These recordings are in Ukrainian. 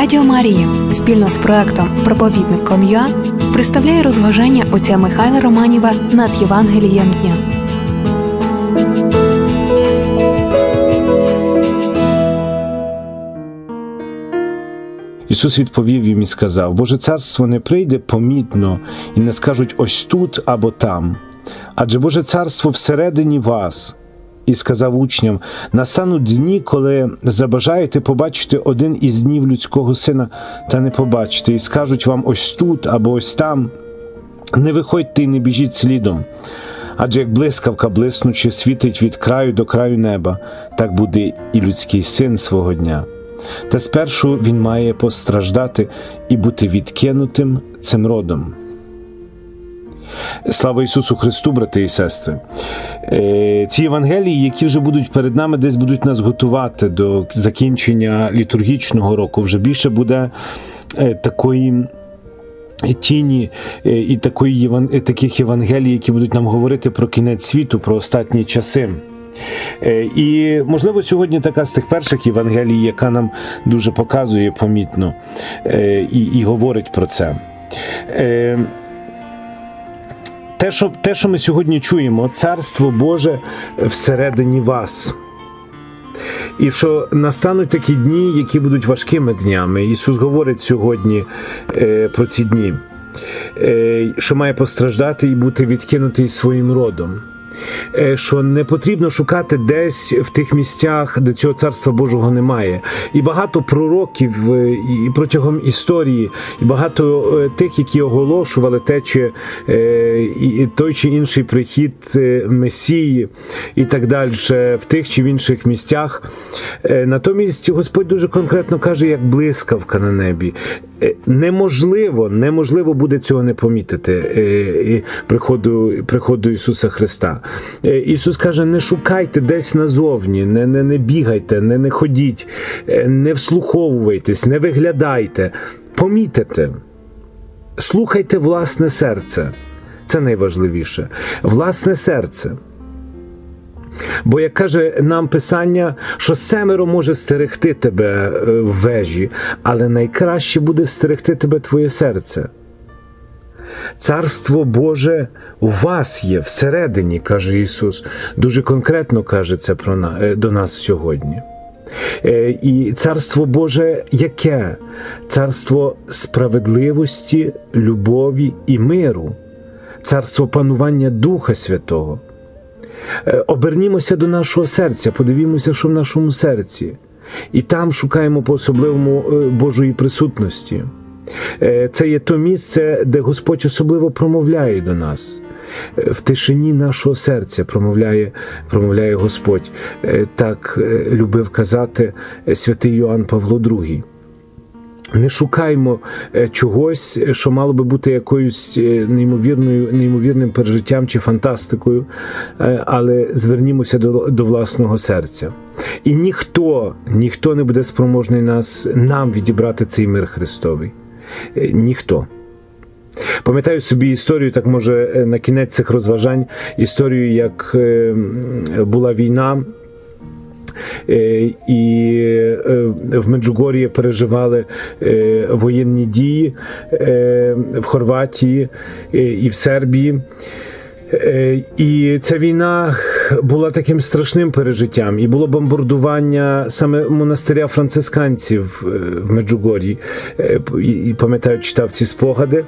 Радіо Марія спільно з проектом Проповідник.com.ua представляє розважання отця Михайла Романіва над Євангелієм дня. Ісус відповів їм і сказав: Боже царство не прийде помітно і не скажуть ось тут або там. Адже Боже царство всередині вас. І сказав учням: настануть дні, коли забажаєте побачити один із днів людського сина, та не побачите, і скажуть вам ось тут або ось там. Не виходьте і не біжіть слідом. Адже як блискавка блиснучи світить від краю до краю неба, так буде і людський син свого дня. Та спершу він має постраждати і бути відкинутим цим родом. Слава Ісусу Христу, брати і сестри. Е, Ці Євангелії, які вже будуть перед нами, десь будуть нас готувати до закінчення літургічного року, вже більше буде е, такої. Тіні е, і такої таких Євангелій, які будуть нам говорити про кінець світу, про останні часи. І, можливо, сьогодні така з тих перших Євангелій, яка нам дуже показує помітно і, і говорить про це. Те що, те, що ми сьогодні чуємо, царство Боже всередині вас. І що настануть такі дні, які будуть важкими днями. Ісус говорить сьогодні е, про ці дні, е, що має постраждати і бути відкинутий своїм родом. Е, Що не потрібно шукати десь в тих місцях, де цього царства Божого немає. І багато пророків е, і протягом історії, і багато е, тих, які оголошували те, чи той чи інший прихід Месії і так далі в тих чи в інших місцях. Натомість Господь дуже конкретно каже, як блискавка на небі. Е, Неможливо, неможливо буде цього не помітити е, приходу, приходу Ісуса Христа. Е, Ісус каже: не шукайте десь назовні, не, не, не бігайте, не, не ходіть, не вслуховуйтесь, не виглядайте, помітите. Слухайте власне серце. Це найважливіше. Власне серце. Бо як каже нам Писання, що семеро може стерегти тебе е, в вежі, але найкраще буде стерегти тебе твоє серце. Царство Боже у вас є всередині, каже Ісус. Дуже конкретно каже це про на- е, до нас сьогодні. Е, І царство Боже яке? Царство справедливості, любові і миру, царство панування Духа Святого. Е, Обернімося до нашого серця, подивімося, що в нашому серці, і там шукаємо по особливому е, Божої присутності. Е, Це є то місце, де Господь особливо промовляє до нас. В тишині нашого серця промовляє, промовляє Господь. Так любив казати святий Йоанн Павло II. Не шукаймо е, чогось, що мало би бути якоюсь е, неймовірною, неймовірним пережиттям чи фантастикою, е, але звернімося до, до власного серця. І ніхто, ніхто не буде спроможний нас нам відібрати цей мир Христовий. Ніхто. Пам'ятаю собі історію, так може на кінець цих розважань, історію, як була війна. Е, І е, в Меджугор'ї переживали е, воєнні дії в Хорватії і в Сербії. Е, І ця війна була таким страшним пережиттям, і було бомбардування саме монастиря францисканців е, в Меджугор'ї. Е, І пам'ятаю, читав ці спогади.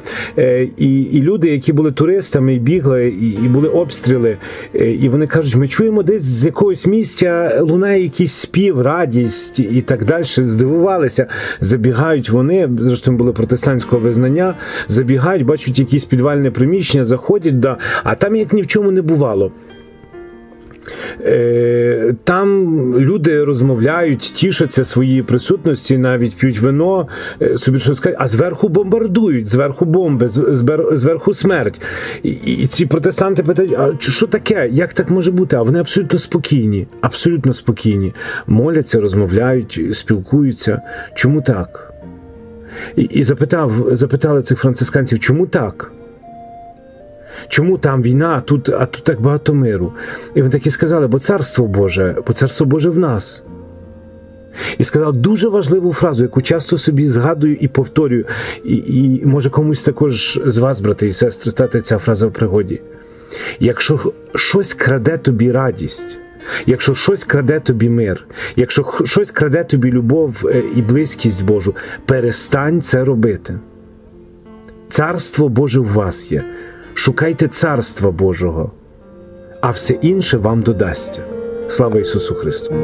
І, і люди, які були туристами і бігли, і, і були обстріли, і вони кажуть: ми чуємо десь з якогось місця лунає якийсь спів, радість і так далі. Здивувалися. Забігають вони, зрештою були протестантського визнання, забігають, бачать якісь підвальне приміщення, заходять, да, а там як ні в чому не бувало. Е, Там люди розмовляють, тішаться своїй присутності, навіть п'ють вино, е, собі щось кажуть, а зверху бомбардують, зверху бомби, зверху смерть. І ці протестанти питають: а що таке? Як так може бути? А вони абсолютно спокійні, абсолютно спокійні. Моляться, розмовляють, спілкуються. Чому так? І, і запитав, запитали цих францисканців, чому так? Чому там війна, а тут, а тут так багато миру? І вони такі сказали, бо царство Боже, бо царство Боже в нас. І сказав дуже важливу фразу, яку часто собі згадую і повторюю, і, і може комусь також з вас, брати і сестри, стати ця фраза в пригоді. Якщо щось краде тобі радість, якщо щось краде тобі мир, якщо щось краде тобі любов е, і близькість Божу, перестань це робити. Царство Боже в вас є шукайте Царства Божого, а все інше вам додасться. Слава Ісусу Христу!